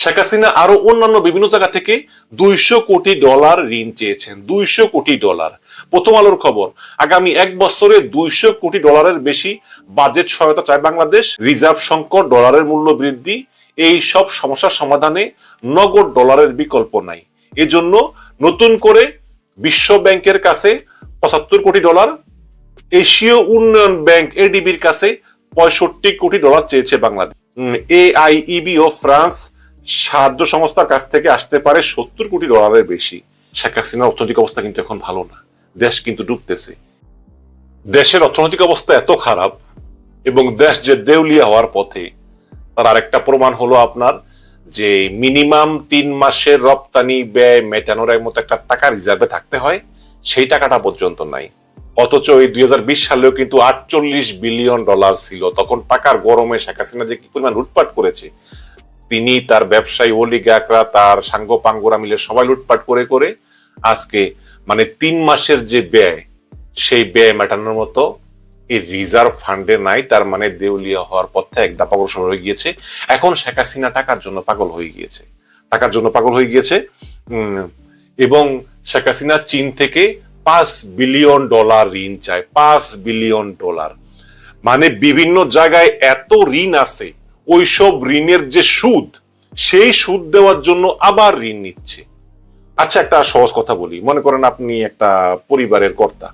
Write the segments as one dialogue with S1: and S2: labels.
S1: শেখ হাসিনা আরও অন্যান্য বিভিন্ন জায়গা থেকে দুইশো কোটি ডলার ঋণ চেয়েছেন, দুইশো কোটি ডলার। প্রথম আলোর খবর, আগামী এক বছরে দুইশো কোটি ডলারের বেশি বাজেট সহায়তা চায় বাংলাদেশ। রিজার্ভ সংকট, ডলারের মূল্য বৃদ্ধি, এই সব সমস্যার সমাধানে নগদ ডলারের বিকল্প নাই। এজন্য নতুন করে বিশ্ব ব্যাংকের কাছে পঁচাত্তর কোটি ডলার, এশীয় উন্নয়ন ব্যাংক এডিবির কাছে পঁয়ষট্টি কোটি ডলার চেয়েছে বাংলাদেশ। এআইইবি ও ফ্রান্স সাহায্য সংস্থার কাছ থেকে আসতে পারে সত্তর কোটি ডলারের বেশি। শেখ হাসিনার অর্থনৈতিক অবস্থা কিন্তু এখন ভালো না। দেশ কিন্তু ডুবতেছে। দেশের অর্থনৈতিক অবস্থা এত খারাপ এবং দেশ যে দেউলিয়া হওয়ার পথে, তার আরেকটা প্রমাণ হলো আপনার যে মিনিমাম তিন মাসের রপ্তানি ব্যয় মেটানোর মতো একটা টাকা রিজার্ভে থাকতে হয়, সেই টাকাটা পর্যন্ত নাই। অথচ এই দুই সালেও কিন্তু আটচল্লিশ বিলিয়ন ডলার ছিল। তখন টাকার গরমে শেখ হাসিনা যে কি পরিমাণ লুটপাট করেছে তিনি তার ব্যবসায়ী অলিগাকরা, তার সাঙ্গ পাঙ্গরা মিলে সবাই লুটপাট করে করে আজকে মানে তিন মাসের যে ব্যয়, সেই ব্যয় মেটানোর মতো এই রিজার্ভ ফান্ডে নাই, তার মানে দেউলিয়া হওয়ার পথে এক দাপ অগ্রসর হয়ে গিয়েছে। এখন শেখ হাসিনা টাকার জন্য পাগল হয়ে গিয়েছে। টাকার জন্য পাগল হয়ে গিয়েছে। এবং শেখ হাসিনা চীন থেকে পাঁচ বিলিয়ন ডলার ঋণ চায়, পাঁচ বিলিয়ন ডলার। মানে বিভিন্ন জায়গায় এত ঋণ আছে ওইসব ঋণের যে সুদ, সেই সুদ দেওয়ার জন্য আবার ঋণ নিচ্ছে। আচ্ছা একটা সহজ কথা বলি। মনে করেন আপনি একটা পরিবারের কর্তা।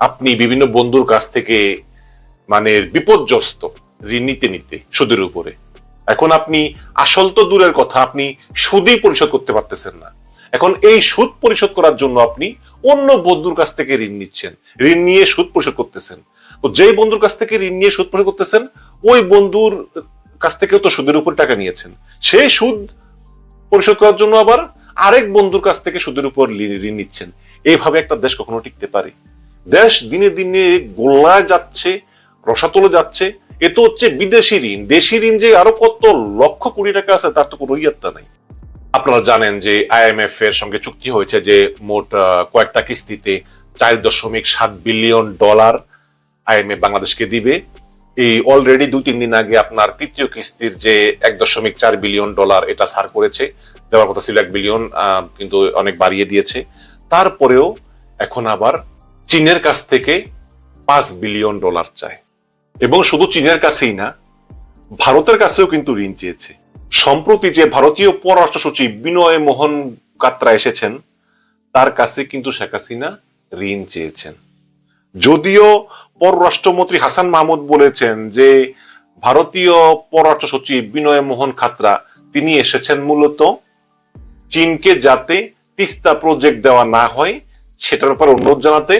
S1: আপনি বিভিন্ন বন্ধুর কাছ থেকে মানে বিপর্যস্ত ঋণ নিতে নিতে সুদের উপরে। এখন আপনি আসল তো দূরের কথা, আপনি সুদই পরিশোধ করতে পারতেছেন না। এখন এই সুদ পরিশোধ করার জন্য আপনি অন্য বন্ধুর কাছ থেকে ঋণ নিচ্ছেন। ঋণ নিয়ে সুদ পরিশোধ করতেছেন। তো যেই বন্ধুর কাছ থেকে ঋণ নিয়ে সুদ পরিশোধ করতেছেন, ওই বন্ধুর কাছ থেকেও তো সুদের উপর টাকা নিয়েছেন। সেই সুদ পরিশোধ করার জন্য আবার আরেক বন্ধুর কাছ থেকে সুদের উপর ঋণ- নিচ্ছেন। এইভাবে একটা দেশ কখনো টিকতে পারে। দেশ দিনে দিনে গোল্লায় যাচ্ছে, রসাতলে যাচ্ছে। এ তো হচ্ছে বিদেশি ঋণ। দেশি ঋণ যে আরও কত লক্ষ কোটি টাকা আছে, তার তো কোনো ইয়াত্তা নাই। আপনারা জানেন যে আইএমএফ এর সঙ্গে চুক্তি হয়েছে যে মোট কয়েকটা কিস্তিতে চার দশমিক সাত বিলিয়ন ডলার আইএমএফ বাংলাদেশকে দিবে। এই অলরেডি দুই তিন দিন আগে আপনার তৃতীয় কিস্তির যে এক দশমিক চার বিলিয়ন ডলার এটা সার করেছে, দেওয়ার কথা ছিল এক বিলিয়ন কিন্তু অনেক বাড়িয়ে দিয়েছে। তারপরেও এখন আবার চীনের কাছ থেকে পাঁচ বিলিয়ন ডলার চায়। এবং শুধু চীনের কাছেই না, ভারতের কাছেও কিন্তু ঋণ চেয়েছে। সম্প্রতি যে ভারতীয় পররাষ্ট্র সচিব বিনয় মোহন কাত্রা এসেছেন, তার কাছে কিন্তু শেখ হাসিনা ঋণ চেয়েছেন। যদিও পররাষ্ট্রমন্ত্রী হাসান মাহমুদ বলেছেন যে, ভারতীয় পররাষ্ট্র সচিব বিনয় মোহন খাত্রা, তিনি এসেছেন মূলত চীনকে যাতে তিস্তা প্রজেক্ট দেওয়া না হয়, সেটার ব্যাপারে অনুরোধ জানাতে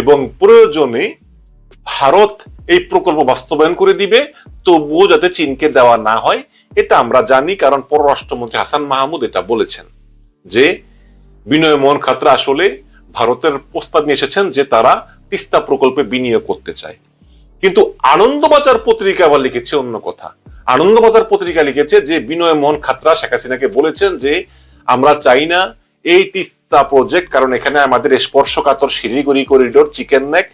S1: এবং প্রয়োজনে ভারত এই প্রকল্প বাস্তবায়ন করে দিবে, তবুও যাতে চীনকে দেওয়া না হয়, এটা আমরা জানি কারণ পররাষ্ট্রমন্ত্রী হাসান মাহমুদ এটা বলেছেন যে, বিনয় মোহন খাত্রা আসলে ভারতের প্রস্তাব নিয়ে এসেছেন যে তারা তিস্তা প্রকল্পে বিনিয়োগ করতে চায়। কিন্তু আনন্দবাজার পত্রিকা আবার লিখেছে অন্য কথা। আনন্দবাজার পত্রিকা লিখেছে যে বিনয় মোহন খাত্রা শেখ হাসিনাকে বলেছেন যে, আমরা চাই না এই তিস্তা প্রজেক্ট কারণ এখানে আমাদের স্পর্শকাতর শিলিগুড়ি করিডোর চিকেন নেক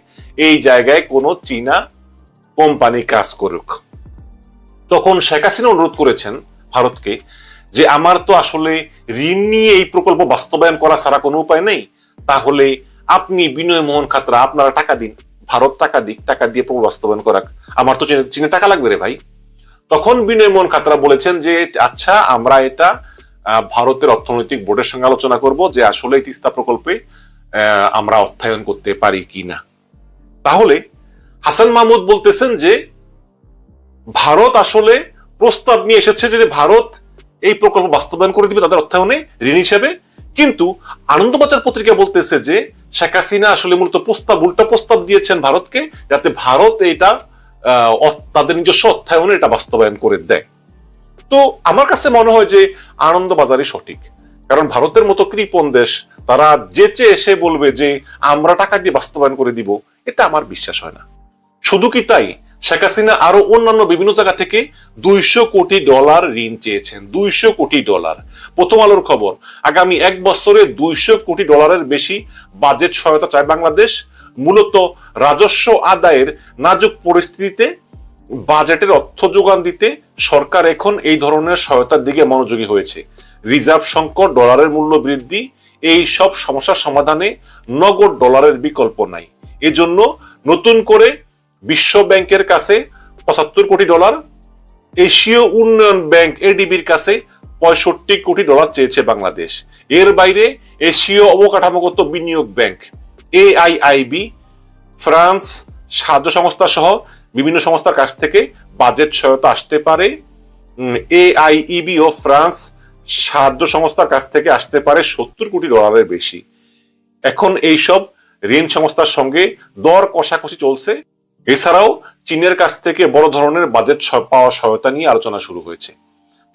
S1: এই জায়গায় কোনো চীনা কোম্পানি কাজ করুক। তখন শেখ হাসিনা অনুরোধ করেছেন ভারতকে যে, আমার তো আসলে ঋণ নিয়ে এই প্রকল্প বাস্তবায়ন করা ছাড়া কোনো উপায় নেই। তাহলে আপনি বিনয় মোহন খাতরা, আপনারা টাকা দিন, ভারত টাকা দিক, টাকা দিয়ে প্রকল্প বাস্তবায়ন করাক। আমার তো চীনে- টাকা লাগবে রে ভাই। তখন বিনয় মোহন খাতরা বলেছেন যে আচ্ছা আমরা এটা ভারতের অর্থনৈতিক বোর্ডের সঙ্গে আলোচনা করব যে আসলে তিস্তা প্রকল্পে আমরা অর্থায়ন করতে পারি কিনা। তাহলে হাসান মাহমুদ বলতেছেন যে, ভারত আসলে প্রস্তাব নিয়ে এসেছে যে ভারত এই প্রকল্প বাস্তবায়ন করে দিবে তাদের অর্থায়নে ঋণ হিসেবে। কিন্তু আনন্দবাজার পত্রিকা বলতেছে যে শেখ হাসিনা আসলে মূলত প্রস্তাব, উল্টা প্রস্তাব দিয়েছেন ভারতকে যাতে ভারত এটা তাদের নিজস্ব অর্থায়নে এটা বাস্তবায়ন করে দেয়। তো আমার কাছে মনে হয় যে আনন্দবাজারই সঠিক। কারণ ভারতের মতো কৃপণ দেশ, তারা যেচে এসে বলবে যে আমরা টাকা দিয়ে বাস্তবায়ন করে দিব, এটা আমার বিশ্বাস হয় না। শুধু কি তাই? শেখ হাসিনা আরও অন্যান্য বিভিন্ন জায়গা থেকে দুইশো কোটি ডলার ঋণ চেয়েছেন, দুইশো কোটি ডলার। প্রথম আলোর খবর, আগামী এক বছরে দুইশো কোটি ডলারের বেশি বাজেট সহায়তা চায় বাংলাদেশ। মূলত রাজস্ব আদায়ের নাজুক পরিস্থিতিতে বাজেটের অর্থ যোগান দিতে সরকার এখন এই ধরনের সহায়তার দিকে মনোযোগী হয়েছে। রিজার্ভ সংকট, ডলারের মূল্য বৃদ্ধি, এই সব সমস্যার সমাধানে নগদ ডলারের বিকল্প নাই। এজন্য নতুন করে বিশ্ব ব্যাংকের কাছে পঁচাত্তর কোটি ডলার, এশীয় উন্নয়ন ব্যাংক এডিবির কাছে পঁয়ষট্টি কোটি ডলার চেয়েছে বাংলাদেশ। এর বাইরে এশীয় অবকাঠামোগত বিনিয়োগ ব্যাংক, এআইআইবি, ফ্রান্স সাহায্য সংস্থা সহ বিভিন্ন সংস্থার কাছ থেকে বাজেট সহায়তা আসতে পারে। এআইইবি ও ফ্রান্স সাহায্য সংস্থার কাছ থেকে আসতে পারে সত্তর কোটি ডলারের বেশি। এখন এইসব ঋণ সংস্থার সঙ্গে দর কষাকষি চলছে। এছাড়াও চীনের কাছ থেকে বড় ধরনের বাজেট পাওয়ার সহায়তা নিয়ে আলোচনা শুরু হয়েছে।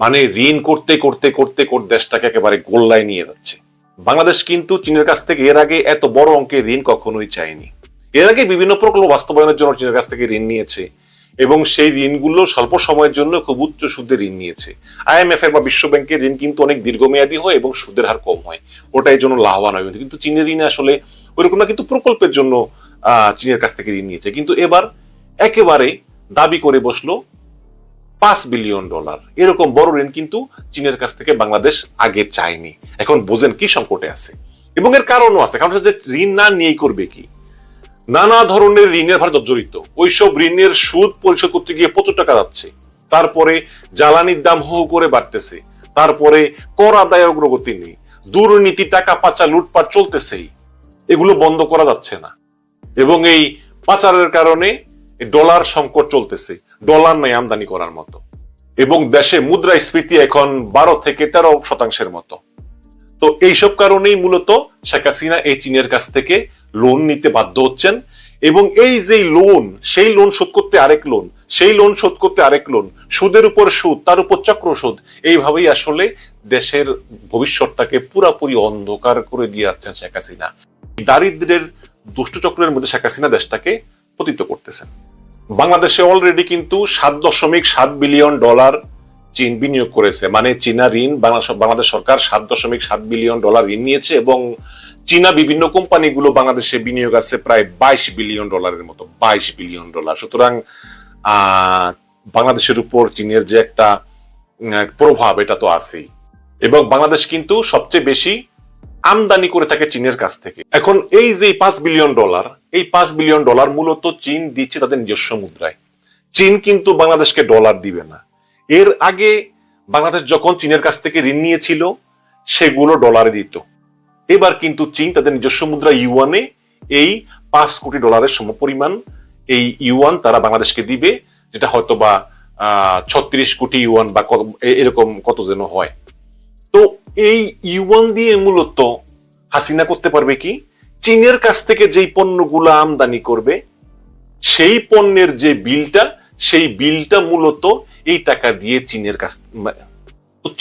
S1: মানে ঋণ করতে করতে করতে দেশটাকে একেবারে গোল্লায় নিয়ে যাচ্ছে। বাংলাদেশ কিন্তু চীনের কাছ থেকে এর আগে এত বড় অঙ্কের ঋণ কখনোই চায়নি। এর আগে বিভিন্ন প্রকল্প বাস্তবায়নের জন্য চীনের কাছ থেকে ঋণ নিয়েছে এবং সেই ঋণগুলো স্বল্প সময়ের জন্য খুব উচ্চ সুদে ঋণ নিয়েছে। আইএমএফ এর বা বিশ্ব ব্যাংকের ঋণ কিন্তু অনেক দীর্ঘমেয়াদী হয় এবং সুদের হার কম হয়। ওটা এই জন্য লাভবান হয়। কিন্তু চীনের ঋণ আসলে ওইরকম না, কিন্তু প্রকল্পের জন্য চীনের কাছ থেকে ঋণ নিয়েছে। কিন্তু এবার একেবারে দাবি করে বসল পাঁচ বিলিয়ন ডলার। এরকম বড় ঋণ কিন্তু চীনের কাছ থেকে বাংলাদেশ আগে চায়নি। এখন বোঝেন কি সংকটে আছে। এবং এর কারণও আছে। কারণ যে ঋণ না নিয়েই করবে কি? নানা ধরনের ঋণের ভার জর্জরিত। ওইসব ঋণের সুদ পরিশোধ করতে গিয়ে প্রচুর টাকা যাচ্ছে। তারপরে জ্বালানির দাম হু করে বাড়তেছে। তারপরে কর আদায় অগ্রগতি নেই। দুর্নীতি, টাকা পাচার, লুটপাট চলতেছেই। এগুলো বন্ধ করা যাচ্ছে না। এবং এই পাচারের কারণে ডলার সংকট চলতেছে। ডলার নাই আমদানি করার মতো। এবং দেশে মুদ্রাস্ফীতি এখন বারো থেকে তেরো শতাংশের মতো। তো এইসব কারণেই মূলত শেখ হাসিনা এই চীনের কাছ থেকে লোন নিতে বাধ্য হচ্ছেন। এবং এই যে লোন সেই লোন শোধ করতে আরেক লোন সেই লোন শোধ করতে আরেক লোন সুদের উপর সুদ, তার উপর চক্র সুদ, এইভাবেই আসলে দেশের ভবিষ্যৎটাকে পুরাপুরি অন্ধকার করে দিয়ে যাচ্ছেন শেখ হাসিনা। দারিদ্রের দুষ্ট চক্রের মধ্যে শেখ হাসিনা দেশটাকে পতিত করতেছেন। বাংলাদেশে অলরেডি কিন্তু সাত দশমিক সাত বিলিয়ন ডলার চীন বিনিয়োগ করেছে। মানে চীনা ঋণ, বাংলাদেশ সরকার সাত দশমিক সাত বিলিয়ন ডলার ঋণ নিয়েছে এবং চীনা বিভিন্ন কোম্পানিগুলো বাংলাদেশে বিনিয়োগ আছে প্রায় বাইশ বিলিয়ন ডলারের মতো, বাইশ বিলিয়ন ডলার। সুতরাং বাংলাদেশের উপর চীনের যে একটা প্রভাব এটা তো আছেই। এবং বাংলাদেশ কিন্তু সবচেয়ে বেশি আমদানি করে থাকে চীনের কাছ থেকে। এখন এই যে পাঁচ বিলিয়ন ডলার, এই পাঁচ বিলিয়ন ডলার মূলত চীন দিচ্ছে তাদের নিজস্ব মুদ্রায়। চীন কিন্তু বাংলাদেশকে ডলার দিবে না। এর আগে বাংলাদেশ যখন চীনের কাছ থেকে ঋণ নিয়েছিল, সেগুলো ডলারে দিত। এবার কিন্তু চীন তাদের নিজস্ব মুদ্রা ইউয়ানে এই পাঁচ কোটি ডলারের সমপরিমাণ এই ইউয়ান তারা বাংলাদেশকে দিবে, যেটা হয়তো বা ছত্রিশ কোটি ইউয়ান বা এরকম কত যেন হয়। তো এই ইউয়ান দিয়ে মূলত হাসিনা করতে পারবে কি? চীনের কাছ থেকে যেই পণ্যগুলো আমদানি করবে, সেই পণ্যের যে বিলটা, সেই বিলটা মূলত এই টাকা দিয়ে চীনের কাছ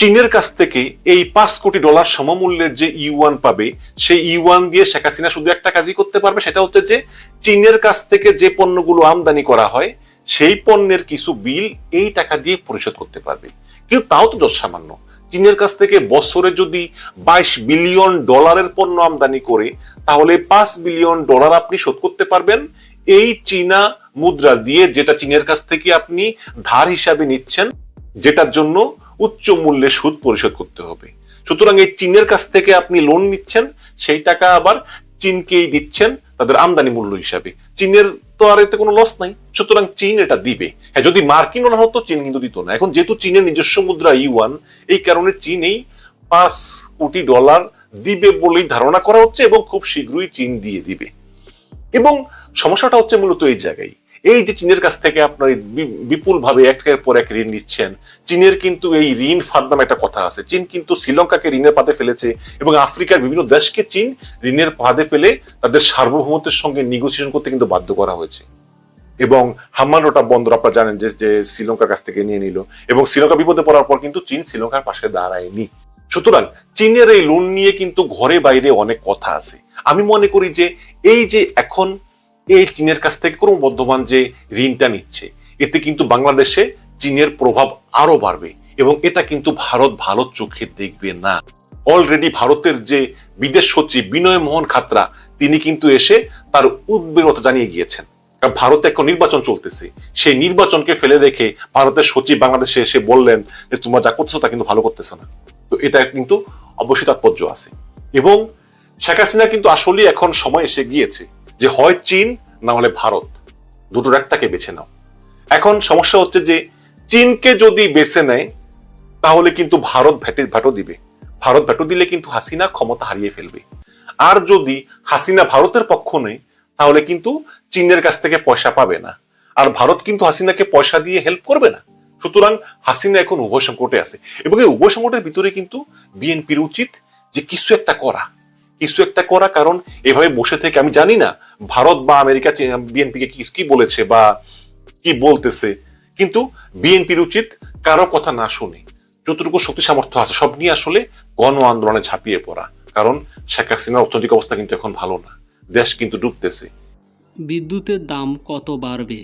S1: চীনের কাছ থেকে এই পাঁচ কোটি ডলার সমমূল্যের যে ইউয়ান পাবে, সেই ইউয়ান দিয়ে শেখ হাসিনা শুধু একটা কাজই করতে পারবে, সেটা হচ্ছে যে চীনের কাছ থেকে যে পণ্যগুলো আমদানি করা হয়, সেই পণ্যের কিছু বিল এই টাকা দিয়ে পরিশোধ করতে পারবে। কিন্তু তাও তো যত সামান্য চীনের কাছ থেকে বছরে যদি বাইশ বিলিয়ন ডলারের পণ্য আমদানি করে, তাহলে পাঁচ বিলিয়ন ডলার আপনি শোধ করতে পারবেন। এই চীনা মুদ্রা দিয়ে যেটা চীনের কাছ থেকে আপনি ধার হিসাবে নিচ্ছেন, যেটার জন্য উচ্চ মূল্যে সুদ পরিশোধ করতে হবে। সুতরাং এই চীনের কাছ থেকে আপনি লোন নিচ্ছেন, সেই টাকা আবার চীনকেই দিচ্ছেন তাদের আমদানি মূল্য হিসাবে। চীনের তো আর এতে কোনো লস নাই। সুতরাং চীন এটা দিবে। হ্যাঁ যদি মার্কিন না হতো, চীন কিন্তু দিত না। এখন যেহেতু চীনের নিজস্ব মুদ্রা ইউয়ান, এই কারণে চীন এই পাঁচ কোটি ডলার দিবে বলেই ধারণা করা হচ্ছে এবং খুব শীঘ্রই চীন দিয়ে দিবে। এবং সমস্যাটা হচ্ছে মূলত এই জায়গায়। এই যে চীনের কাছ থেকে আপনার বিপুল ভাবে একের পর এক ঋণ নিচ্ছেন, চীনের কিন্তু এই ঋণ ফাঁদ নামে একটা কথা আছে। চীন কিন্তু শ্রীলঙ্কাকে ঋণের পাতে ফেলেছে এবং আফ্রিকার বিভিন্ন দেশকে চীন ঋণের ফাঁদে ফেলে তাদের সার্বভৌমত্বের সঙ্গে নিগোসিয়েশন করতে কিন্তু বাধ্য করা হয়েছে। এবং হাম্মানোটা বন্দর আপনারা জানেন যে যে শ্রীলঙ্কার কাছ থেকে নিয়ে নিল। এবং শ্রীলঙ্কা বিপদে পড়ার পর কিন্তু চীন শ্রীলঙ্কার পাশে দাঁড়ায়নি। সুতরাং চীনের এই লোন নিয়ে কিন্তু ঘরে বাইরে অনেক কথা আছে। আমি মনে করি যে, এই যে এখন এই চীনের কাছ থেকে ক্রমবর্ধমান যে ঋণটা নিচ্ছে, এতে কিন্তু বাংলাদেশে চীনের প্রভাব আরও বাড়বে এবং এটা কিন্তু ভারত ভালো চোখে দেখবে না। অলরেডি ভারতের যে বিদেশ সচিব বিনয় মোহন খাতরা, তিনি কিন্তু এসে তার উদ্বেগতা জানিয়ে গিয়েছেন। ভারতে এখন নির্বাচন চলতেছে। সেই নির্বাচনকে ফেলে রেখে ভারতের সচিব বাংলাদেশে এসে বললেন যে, তোমরা যা করতেছো তা কিন্তু ভালো করতেছো না। তো এটা কিন্তু অবশ্যই তাৎপর্য আছে। এবং শেখ হাসিনা কিন্তু আসলে এখন সময় এসে গিয়েছে। যে হয় চীন, না হলে ভারত। দুটোর একটাকে বেছে নাও। এখন সমস্যা হচ্ছে যে চীনকে যদি বেছে নেয়, তাহলে কিন্তু ভারত ভ্যাটে ভ্যাটো দিবে। ভারত ভ্যাটো দিলে কিন্তু হাসিনা ক্ষমতা হারিয়ে ফেলবে। আর যদি হাসিনা ভারতের পক্ষ নেয়, তাহলে কিন্তু চীনের কাছ থেকে পয়সা পাবে না। আর ভারত কিন্তু হাসিনাকে পয়সা দিয়ে হেল্প করবে না। সুতরাং হাসিনা এখন উভয় সংকটে আছে। এবং এই উভয় সংকটের ভিতরে কিন্তু বিএনপির উচিত যে কিছু একটা করা। কিছু একটা করা, কারণ এভাবে বসে থেকে আমি জানি না ভারত বা আমেরিকা বিএনপিকে কি কি বলেছে বা কি বলতেছে। কিন্তু বিএনপির উচিত কারও কথা না শুনে, যতটুকু শক্তি সামর্থ্য আছে, সব নিয়ে আসলে গণ আন্দোলনে ঝাঁপিয়ে পড়া। কারণ শেখ হাসিনার অর্থনৈতিক অবস্থা কিন্তু এখন ভালো না। দেশ কিন্তু ডুবতেছে।
S2: বিদ্যুতের দাম কত বাড়বে?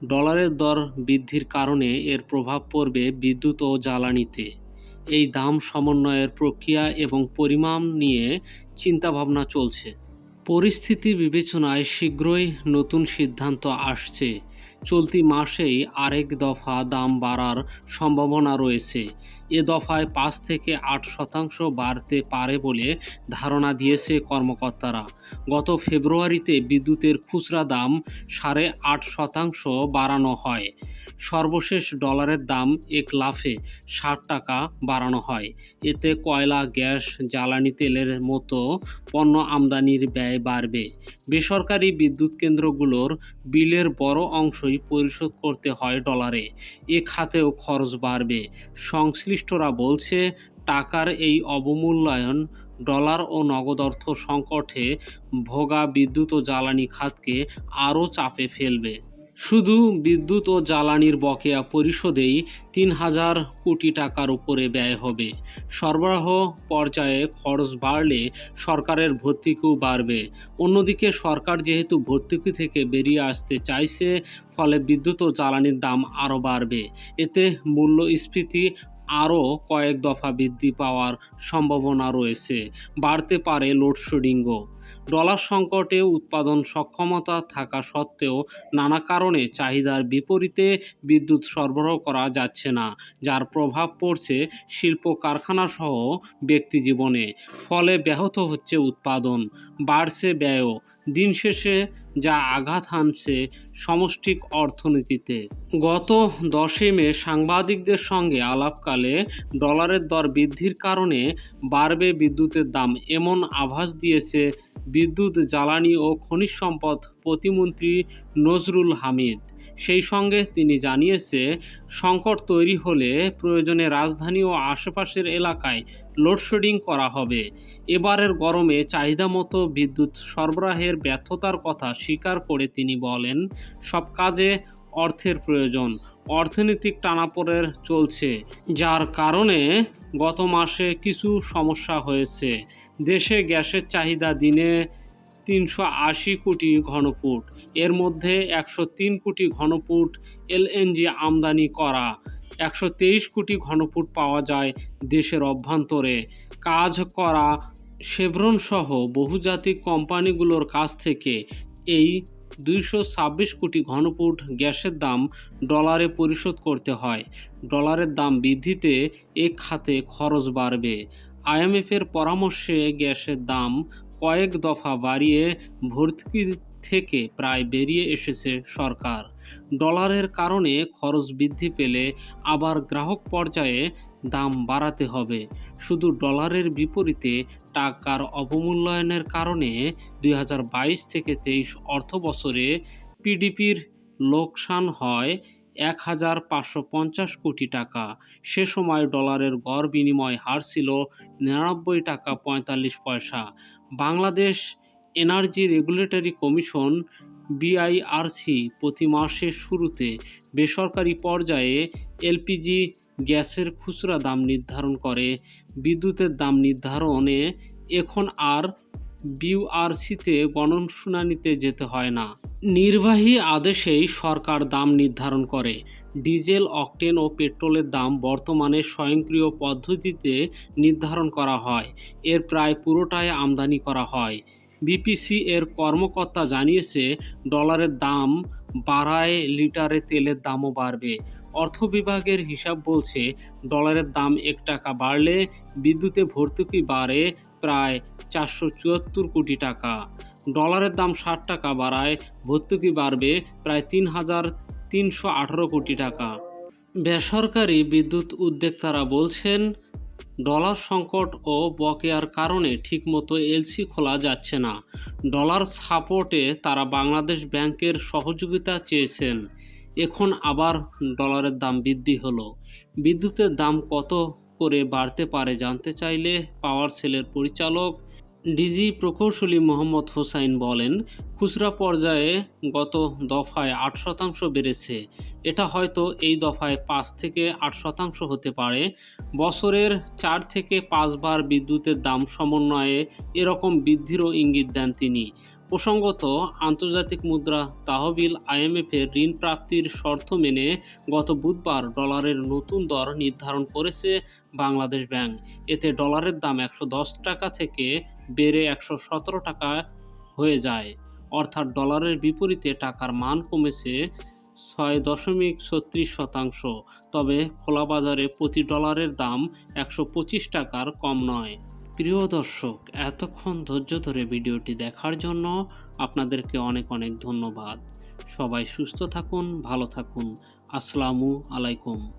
S2: ডলারের দর বৃদ্ধির কারণে এর প্রভাব পড়বে বিদ্যুৎ ও জ্বালানিতে। এই দাম সমন্বয়ের প্রক্রিয়া এবং পরিমাণ নিয়ে চিন্তাভাবনা চলছে। পরিস্থিতি বিবেচনায় শীঘ্রই নতুন সিদ্ধান্ত আসছে। চলতি মাসেই আরেক দফা দাম বাড়ার সম্ভাবনা রয়েছে। এ দফায় পাঁচ থেকে আট শতাংশ বাড়তে পারে বলে ধারণা দিয়েছে কর্মকর্তারা। গত ফেব্রুয়ারিতে বিদ্যুতের খুচরা দাম সাড়ে আট শতাংশ বাড়ানো হয়। সর্বশেষ ডলারের দাম এক লাফে ষাট টাকা বাড়ানো হয়। এতে কয়লা, গ্যাস, জ্বালানি তেলের মতো পণ্য আমদানির ব্যয় বাড়বে। বেসরকারি বিদ্যুৎ কেন্দ্রগুলোর বিলের বড় অংশই পরিশোধ করতে হয় ডলারে। এ খাতেও খরচ বাড়বে। সংশ্লিষ্টরা বলছে, টাকার এই অবমূল্যায়ন ডলার ও নগদ অর্থ সংকটে ভোগা বিদ্যুৎ ও জ্বালানি খাতকে আরও চাপে ফেলবে। শুধু বিদ্যুৎ ও জ্বালানির বকেয়া পরিশোধেই তিন হাজার কোটি টাকার উপরে ব্যয় হবে। সরবরাহ পর্যায়ে খরচ বাড়লে সরকারের ভর্তুকিও বাড়বে। অন্যদিকে সরকার যেহেতু ভর্তুকি থেকে বেরিয়ে আসতে চাইছে, ফলে বিদ্যুৎ ও জ্বালানির দাম আরও বাড়বে। এতে মূল্যস্ফীতি আরও কয়েক দফা বৃদ্ধি পাওয়ার সম্ভাবনা রয়েছে। বাড়তে পারে লোডশেডিংও। ডলার সংকটে উৎপাদন সক্ষমতা থাকা সত্ত্বেও নানা কারণে চাহিদার বিপরীতে বিদ্যুৎ সরবরাহ করা যাচ্ছে না, যার প্রভাব পড়ছে শিল্প কারখানা সহ ব্যক্তি জীবনে। ফলে ব্যাহত হচ্ছে উৎপাদন, বাড়ছে ব্যয়ও। দিন শেষে যা আঘাত হানছে সমষ্টিক অর্থনীতিতে। গত দশই মে সাংবাদিকদের সঙ্গে আলাপকালে ডলারের দর বৃদ্ধির কারণে বাড়বে বিদ্যুতের দাম। এমন আভাস দিয়েছে বিদ্যুৎ, জ্বালানি ও খনিজ সম্পদ প্রতিমন্ত্রী নজরুল হামিদ। সেই সঙ্গে তিনি জানিয়েছে, সংকট তৈরি হলে প্রয়োজনে রাজধানী ও আশেপাশের এলাকায় লোডশেডিং করা হবে। এবারের গরমে চাহিদা মতো বিদ্যুৎ সরবরাহের ব্যর্থতার কথা স্বীকার করে তিনি বলেন, সব কাজে অর্থের প্রয়োজন, অর্থনৈতিক টানাপোড়ের চলছে, যার কারণে গত মাসে কিছু সমস্যা হয়েছে। দেশে গ্যাসের চাহিদা দিনে তিনশো আশি কোটি ঘনফুট, এর মধ্যে একশো তিন কোটি ঘনফুট এলএনজি আমদানি করা। একশো তেইশ কোটি ঘনফুট পাওয়া যায় দেশের অভ্যন্তরে। কাজ করা শেভরন সহ বহুজাতিক কোম্পানিগুলোর কাছ থেকে এই দুইশো ছাব্বিশ কোটি ঘনফুট গ্যাসের দাম ডলারে পরিশোধ করতে হয়। ডলারের দাম বৃদ্ধিতে এ খাতে খরচ বাড়বে। আইএমএফের পরামর্শে গ্যাসের দাম কয়েক দফা বাড়িয়ে ভর্তুকি থেকে প্রায় বেরিয়ে এসেছে সরকার। ডলারের কারণে খরচ বৃদ্ধি পেলে আবার গ্রাহক পর্যায়ে দাম বাড়াতে হবে। শুধু ডলারের বিপরীতে টাকার অবমূল্যায়নের কারণে দুই হাজার বাইশ থেকে তেইশ অর্থ বছরে পিডিপির লোকসান হয় এক হাজার পাঁচশো পঞ্চাশ কোটি টাকা। সে সময় ডলারের গড় বিনিময় হার ছিল নিরানব্বই টাকা পঁয়তাল্লিশ পয়সা। Bangladesh energy regulatory commission BIRC প্রতি মাসের শুরুতে বেসরকারি পর্যায়ে এলপিজি গ্যাসের খুচরা দাম নির্ধারণ করে। বিদ্যুতের দাম নির্ধারণে এখন আর বিউআরসিতে গণন শুনানিতে যেতে হয় না। নির্বাহী আদেশেই সরকার দাম নির্ধারণ করে। ডিজেল, অকটেন ও পেট্রোলের দাম বর্তমানে স্বয়ংক্রিয় পদ্ধতিতে নির্ধারণ করা হয়। এর প্রায় পুরোটাই আমদানি করা হয়। বিপিসি এর কর্মকর্তা জানিয়েছে, ডলারের দাম বাড়ায় লিটারে তেলের দামও বাড়বে। অর্থ বিভাগের হিসাব বলছে, ডলারের দাম এক টাকা বাড়লে বিদ্যুতে ভর্তুকি বাড়ে প্রায় চারশো চুয়াত্তর কোটি টাকা। ডলারের দাম ষাট টাকা বাড়ায় ভর্তুকি বাড়বে প্রায় তিন হাজার তিনশো আঠারো কোটি টাকা। বেসরকারি বিদ্যুৎ উদ্যোক্তারা বলছেন ডলার সংকট ও বকেয়ার কারণে ঠিকমতো এলসি খোলা যাচ্ছে না। ডলার সাপোর্টে তারা বাংলাদেশ ব্যাংকের সহযোগিতা চেয়েছেন। এখন আবার ডলারের দাম বৃদ্ধি হলো। বিদ্যুতের দাম কত করে বাড়তে পারে জানতে চাইলে পাওয়ার সেলের পরিচালক ডিজি প্রকৌশলী মোহাম্মদ হোসাইন বলেন, খুচরা পর্যায়ে গত দফায় আট শতাংশ বেড়েছে। এটা হয়তো এই দফায় পাঁচ থেকে আট শতাংশ হতে পারে। বছরের চার থেকে পাঁচবার বিদ্যুতের দাম সমন্বয়ে এরকম বৃদ্ধিরও ইঙ্গিত দেন তিনি। প্রসঙ্গত, আন্তর্জাতিক মুদ্রা তহবিল আইএমএফের ঋণ প্রাপ্তির শর্ত মেনে গত বুধবার ডলারের নতুন দর নির্ধারণ করেছে বাংলাদেশ ব্যাংক। এতে ডলারের দাম একশো দশ টাকা থেকে বেড়ে একশো সতেরো টাকা হয়ে যায়। অর্থাৎ ডলারের বিপরীতে টাকার মান কমেছে ছয় দশমিক ছত্রিশ শতাংশ। তবে খোলা বাজারে প্রতি ডলারের দাম একশো পঁচিশ টাকার কম নয়। প্রিয় দর্শক, এতক্ষণ ধৈর্য ধরে ভিডিওটি দেখার জন্য আপনাদেরকে অনেক অনেক ধন্যবাদ। সবাই সুস্থ থাকুন, ভালো থাকুন। আসসালামু আলাইকুম।